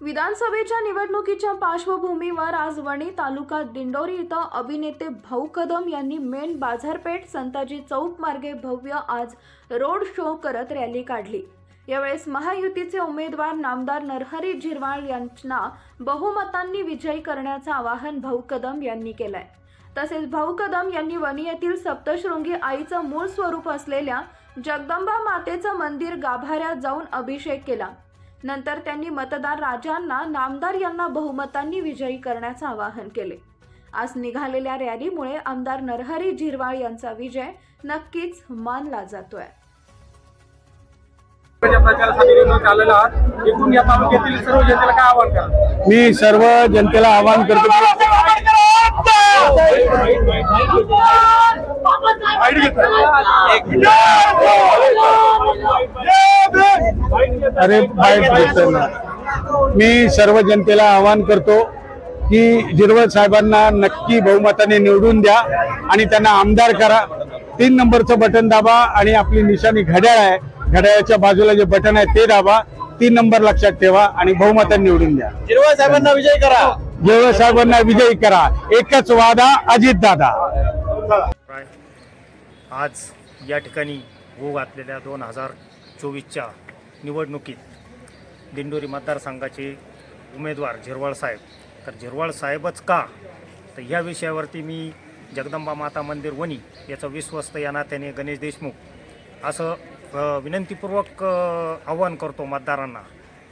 विधानसभेच्या निवडणुकीच्या पार्श्वभूमीवर आज वणी तालुका दिंडोरी इथं अभिनेते भाऊ कदम यांनी मेन बाजारपेठ संताजी चौक मार्गे भव्य आज रोड शो करत रॅली काढली. यावेळेस महायुतीचे उमेदवार नामदार नरहरी झिरवाळ यांना बहुमतांनी विजयी करण्याचं आवाहन भाऊ कदम यांनी केलंय. तसेच भाऊ कदम यांनी वणी येथील सप्तशृंगी आईचं मूळ स्वरूप असलेल्या जगदंबा मातेचं मंदिर गाभाऱ्यात जाऊन अभिषेक केला. नंतर त्यांनी मतदार राजांना नामदार यांना बहुमतांनी विजयी करण्याचं आवाहन केले. आज निघालेल्या रॅलीमुळे आमदार नरहरी झिरवाळ यांचा विजय नक्कीच मानला जातोय. या प्रचारासाठी निवडणूक आलेला आहात. एकूण या तालुक्यातील सर्व जनतेला काय आवाहन करा? मी सर्व जनतेला आवाहन करतो अरे ना. मी सर्व जनतेला आवाहन करतो की जिरवळ साहेबांना नक्की बहुमताने निवडून द्या आणि त्यांना आमदार करा. तीन नंबरचं बटन दाबा आणि आपली निशाणी घड्याळ आहे. घड्याळाच्या बाजूला जे बटन आहे ते दाबा. तीन नंबर लक्षात ठेवा आणि बहुमताने निवडून द्या. जिरवा साहेबांना विजय करा. जिरवळ साहेबांना विजयी करा. एकच वादा अजित दादा. आज या ठिकाणी होऊ घातलेल्या दोन हजार चोवीसच्या निवडणुकीत दिंडोरी मतदारसंघाचे उमेदवार झिरवाळ साहेब. तर झिरवाळ साहेबच का? तर ह्या विषयावरती मी जगदंबा माता मंदिर वणी याचं विश्वस्त या नात्याने गणेश देशमुख असं विनंतीपूर्वक आव्हान करतो मतदारांना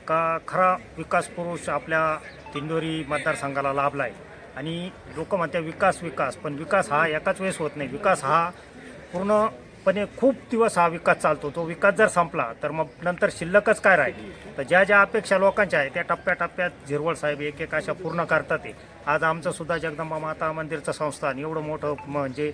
का खरा विकास पुरुष आपल्या दिंडोरी मतदारसंघाला लाभला आहे आणि लोक म्हणतात विकास विकास पण विकास हा एकाच वेळेस होत नाही. विकास हा पूर्ण पण एक खूप दिवस हा विकास चालतो. तो विकास जर संपला तर मग नंतर शिल्लकच काय राहील? तर ज्या ज्या अपेक्षा लोकांच्या आहेत त्या टप्प्याटप्प्यात झिरवळ साहेब एक एक अशा पूर्ण करतात ते. आज आमचं सुद्धा जगदंबा माता मंदिरचं संस्थान एवढं मोठं म्हणजे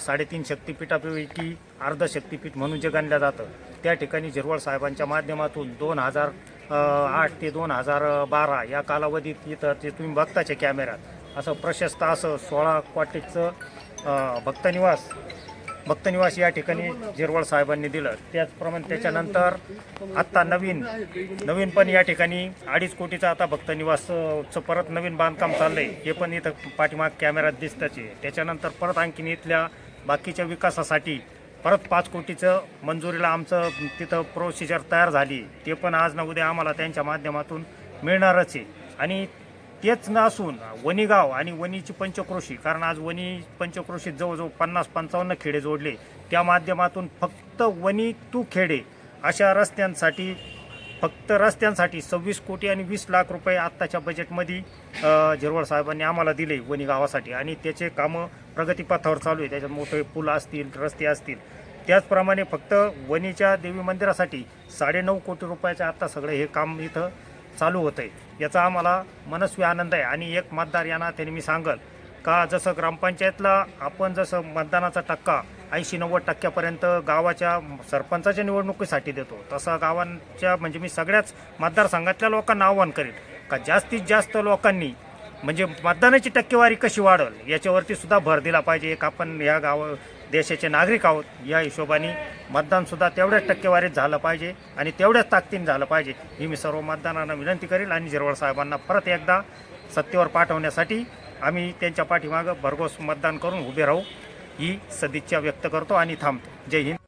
साडेतीन शक्तिपीठापैकी अर्ध शक्तिपीठ म्हणून जे गणलं जातं त्या ठिकाणी झिरवळ साहेबांच्या माध्यमातून दोन हजार आठ ते दोन हजार बारा या कालावधीत इथं ते तुम्ही बघताच्या कॅमेऱ्यात असं प्रशस्त असं सोळा क्वाटीचं भक्तनिवास भक्तनिवास या ठिकाणी जिरवळ साहेबांनी दिलं. त्याचप्रमाणे त्याच्यानंतर आत्ता नवीन नवीन पण या ठिकाणी अडीच कोटीचं आता भक्तनिवासचं परत नवीन बांधकाम चाललंय. हे पण इथं पाठीमाग कॅमेऱ्यात दिसतंच आहे. त्याच्यानंतर परत आणखीन इथल्या बाकीच्या विकासासाठी परत पाच कोटीचं मंजुरीला आमचं तिथं प्रोसिजर तयार झाली. ते पण आज ना उद्या आम्हाला त्यांच्या माध्यमातून मिळणारच आहे. आणि तेच नसून वणीगाव आणि वणीची पंचक्रोशी कारण आज वणी पंचक्रोशीत जवळजवळ पन्नास पंचावन्न खेडे जोडले. त्या माध्यमातून फक्त वणी टू खेडे अशा रस्त्यांसाठी फक्त रस्त्यांसाठी सव्वीस कोटी आणि वीस लाख रुपये आत्ताच्या बजेटमध्ये झिरवळ साहेबांनी आम्हाला दिले वणी गावासाठी. आणि त्याचे कामं प्रगतीपथावर चालू आहे. त्याच्यात मोठे पूल असतील रस्ते असतील. त्याचप्रमाणे फक्त वणीच्या देवी मंदिरासाठी साडेनऊ कोटी रुपयाचे आत्ता सगळं हे काम इथं चालू होतं आहे याचा आम्हाला मनस्वी आनंद आहे. आणि एक मतदार यांना त्यांनी मी सांगल का जसं ग्रामपंचायतला आपण जसं मतदानाचा टक्का ऐंशी नव्वद टक्क्यापर्यंत गावाच्या सरपंचाच्या निवडणुकीसाठी देतो तसं गावांच्या म्हणजे मी सगळ्याच मतदारसंघातल्या लोकांना आव्हान करेन का जास्तीत जास्त लोकांनी म्हणजे मतदानाची टक्केवारी कशी वाढेल याच्यावरती सुद्धा भर दिला पाहिजे. एक आपण ह्या गाव देशाचे नागरिक आहोत या हिशोबाने मतदानसुद्धा तेवढ्याच टक्केवारीत झालं पाहिजे आणि तेवढ्याच ताकदीने झालं पाहिजे. ही मी सर्व मतदारांना विनंती करेल आणि झिरवळ साहेबांना परत एकदा सत्तेवर पाठवण्यासाठी आम्ही त्यांच्या पाठीमागं भरघोस मतदान करून उभे राहू ही सदिच्छा व्यक्त करतो आणि थांबतो. जय हिंद.